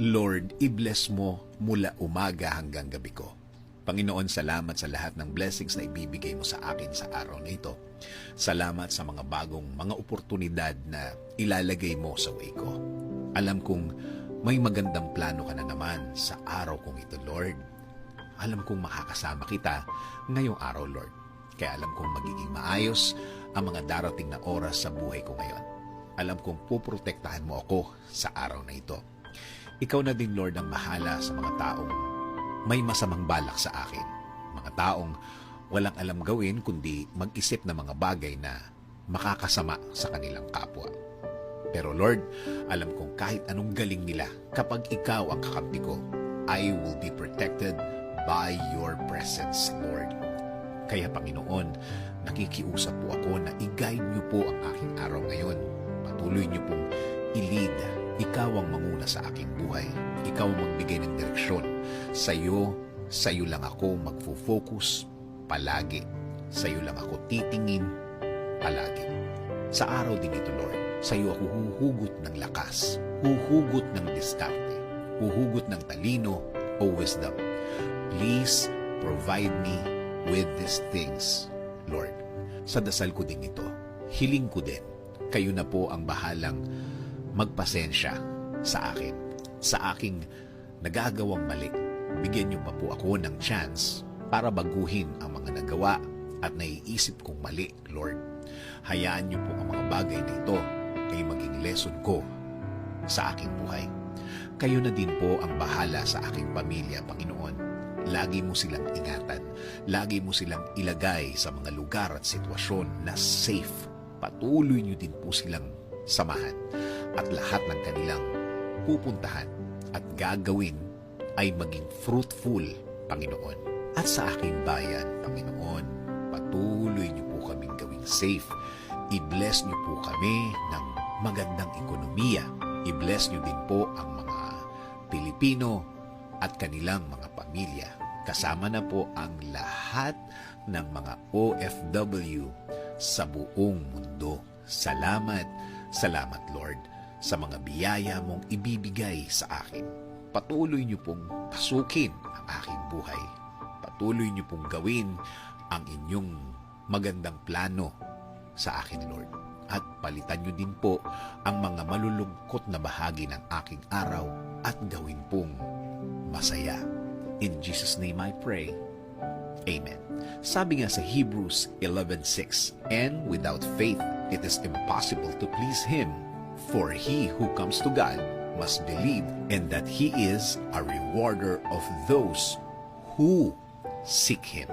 Lord, i-bless mo mula umaga hanggang gabi ko. Panginoon, salamat sa lahat ng blessings na ibibigay mo sa akin sa araw na ito. Salamat sa mga bagong mga oportunidad na ilalagay mo sa way ko. Alam kong may magandang plano ka na naman sa araw kong ito, Lord. Alam kong makakasama kita ngayong araw, Lord. Kaya alam kong magiging maayos ang mga darating na oras sa buhay ko ngayon. Alam kong puprotektahan mo ako sa araw na ito. Ikaw na din, Lord, ang mahala sa mga taong may masamang balak sa akin. Mga taong walang alam gawin kundi mag-isip ng mga bagay na makakasama sa kanilang kapwa. Pero Lord, alam kong kahit anong galing nila, kapag ikaw ang kakampi ko, I will be protected by your presence, Lord. Kaya Panginoon, nakikiusap po ako na i-guide niyo po ang aking araw ngayon. Patuloy niyo i-lead. Ikaw ang manguna sa aking buhay. Ikaw ang magbigay ng direksyon. Sa iyo, sa iyo lang ako magfo-focus palagi. Sa iyo lang ako titingin palagi. Sa araw din ito, Lord, sa iyo ako huhugot ng lakas, huhugot ng diskarte, huhugot ng talino o wisdom. Please provide me with these things, Lord. Sa dasal ko din ito, hiling ko din, kayo na po ang bahalang magpasensya sa akin, sa aking nagagawang mali. Bigyan niyo pa po ako ng chance para baguhin ang mga nagawa at naiisip kong mali, Lord. Hayaan niyo po ang mga bagay na ito ay maging lesson ko sa aking buhay. Kayo na din po ang bahala sa aking pamilya, Panginoon. Lagi mo silang ingatan. Lagi mo silang ilagay sa mga lugar at sitwasyon na safe. Patuloy niyo din po silang samahan. At lahat ng kanilang pupuntahan at gagawin ay maging fruitful, Panginoon. At sa aking bayan, Panginoon, patuloy niyo po kaming gawing safe. I-bless niyo po kami ng magandang ekonomiya. I-bless niyo din po ang mga Pilipino at kanilang mga pamilya. Kasama na po ang lahat ng mga OFW sa buong mundo. Salamat, salamat Lord sa mga biyaya mong ibibigay sa akin. Patuloy niyo pong pasukin ang aking buhay. Patuloy niyo pong gawin ang inyong magandang plano sa akin, Lord. At palitan niyo din po ang mga malulungkot na bahagi ng aking araw at gawin pong masaya. In Jesus' name I pray. Amen. Sabi nga sa Hebrews 11.6, And without faith, it is impossible to please Him. For he who comes to God must believe and that He is a rewarder of those who seek Him.